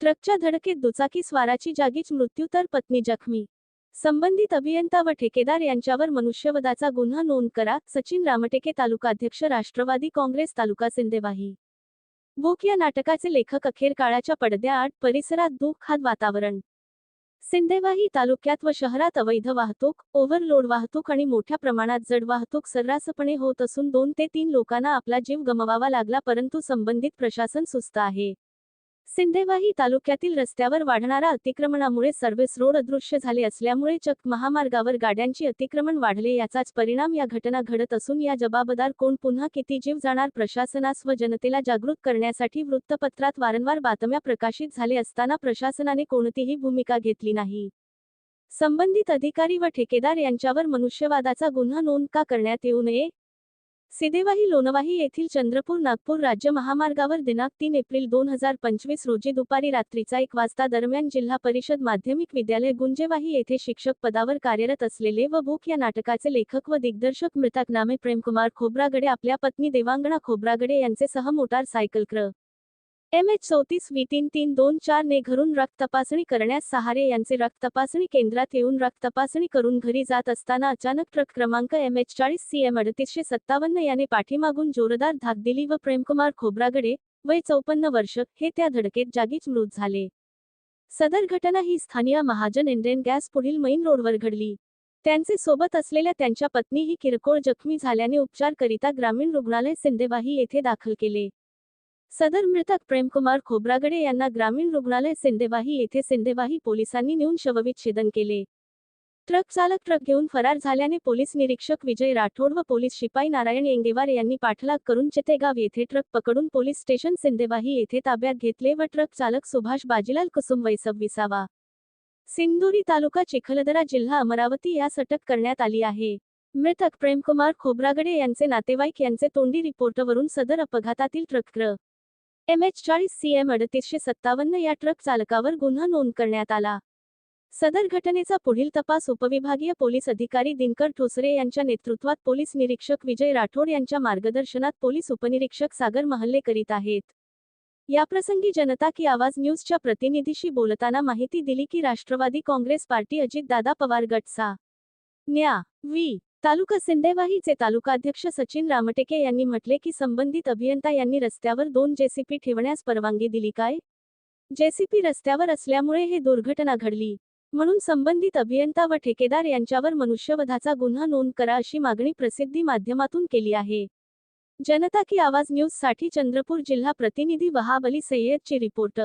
ट्रकच्या धडकेत दुचाकी स्वाराची जागीच मृत्यू तर पत्नी जखमी. संबंधित अभियंता व ठेकेदार यांच्यावर मनुष्यवधाचा गुन्हा नोंद करा सचिन रामटेके तालुकाध्यक्ष राष्ट्रवादी काँग्रेस तालुका सिंदेवाही. भूक या नाटकाचे लेखक अखेर काळाच्या पडद्याआड परिसरात दुःखात वातावरण. सिंदेवाही तालुक्यात व शहरात अवैध वाहतूक ओव्हरलोड वाहतूक आणि मोठ्या प्रमाणात जड वाहतूक सर्रासपणे होत असून दोन ते तीन लोकांना आपला जीव गमवावा लागला परंतु संबंधित प्रशासन सुस्त आहे. सिंदेवाही तालुक्यातील रस्त्यावर वाढणारा अतिक्रमणामुळे सर्व्हिस रोड अदृश्य झाले असल्यामुळे चक महामार्गावर गाड्यांची अतिक्रमण वाढले याचाच परिणाम या घटना घडत असून या जबाबदार कोण पुन्हा किती जीव जाणार प्रशासनास व जनतेला जागृत करण्यासाठी वृत्तपत्रात वारंवार बातम्या प्रकाशित झाले असताना प्रशासनाने कोणतीही भूमिका घेतली नाही. संबंधित अधिकारी व ठेकेदार यांच्यावर मनुष्यवादाचा गुन्हा नोंद का करण्यात येऊ नये? सिदेवाही लोणवाही येथील चंद्रपूर नागपूर राज्य महामार्गावर दिनांक तीन एप्रिल दोन हजार पंचवीस रोजी दुपारी रात्रीचा एक वाजता दरम्यान जिल्हा परिषद माध्यमिक विद्यालय गुंजेवाही येथे शिक्षक पदावर कार्यरत असलेले व भूक या नाटकाचे लेखक व दिग्दर्शक मृतक नामे प्रेमकुमार खोब्रागडे आपल्या पत्नी देवांगणा खोब्रागडे यांचे सह मोटार सायकल क्र एम एच चौतीस व्ही तीन तीन दोन चार ने घरून रक्त तपासणी करण्यास सहारे यांचे रक्त तपासणी केंद्रात येऊन रक्त तपासणी करून घरी जात असताना अचानक ट्रक क्रमांक एम एच चाळीस सी एम अडतीसशे सत्तावन्न याने पाठीमागून जोरदार धाक दिली व प्रेमकुमार खोब्रागडे वय चौपन्न वर्ष हे त्या धडकेत जागीच मृत झाले. सदर घटना ही स्थानीय महाजन इंडियन गॅस पुढील मैन रोडवर घडली. त्यांचे सोबत असलेल्या त्यांच्या पत्नीही किरकोळ जखमी झाल्याने उपचारकरिता ग्रामीण रुग्णालय सिंदेवाही येथे दाखल केले. सदर मृतक प्रेमकुमार खोब्रागडे यांना ग्रामीण रुग्णालय सिंदेवाही येथे सिंदेवाही पोलिसांनी नेऊन शवविच्छेदन केले. ट्रक चालक ट्रक घेऊन फरार झाल्याने पोलीस निरीक्षक विजय राठोड व पोलीस शिपाई नारायण येंगेवार यांनी पाठलाग करून चितेगाव येथे ट्रक पकडून पोलीस स्टेशन सिंदेवाही येथे ताब्यात घेतले व ट्रक चालक सुभाष बाजीलाल कुसुम वय सव्वीसावा सिंदुरी तालुका चिखलदरा जिल्हा अमरावती यास अटक करण्यात आली आहे. मृतक प्रेमकुमार खोब्रागडे यांचे नातेवाईक यांचे तोंडी रिपोर्टवरून सदर अपघातातील ट्रक क्र एम एच चाळीस सी एम अडतीसशे सत्तावन्न या ट्रक चालकावर गुन्हा नोंद करण्यात आला. सदर घटनेचा पुढील तपास उपविभागीय पोलीस अधिकारी दिनकर ठोसरे यांच्या नेतृत्वात पोलीस निरीक्षक विजय राठोड यांच्या मार्गदर्शनात पोलीस उपनिरीक्षक सागर महल्ले करीत आहेत. याप्रसंगी जनता की आवाज न्यूजच्या प्रतिनिधीशी बोलताना माहिती दिली की राष्ट्रवादी काँग्रेस पार्टी अजितदादा पवार गटचा. न्या. वी तालुका सिंदेवाहीचे तालुकाध्यक्ष सचिन रामटेके यांनी म्हटले की संबंधित अभियंता यांनी रस्त्यावर दोन जेसीपी ठेवण्यास परवानगी दिली काय? जेसीपी रस्त्यावर असल्यामुळे हे दुर्घटना घडली. म्हणून संबंधित अभियंता व ठेकेदार यांच्यावर मनुष्यवधाचा गुन्हा नोंद करा अशी मागणी प्रसिद्धी माध्यमातून केली आहे. जनता की आवाज न्यूजसाठी चंद्रपूर जिल्हा प्रतिनिधी वहाब अली सय्यदची रिपोर्ट.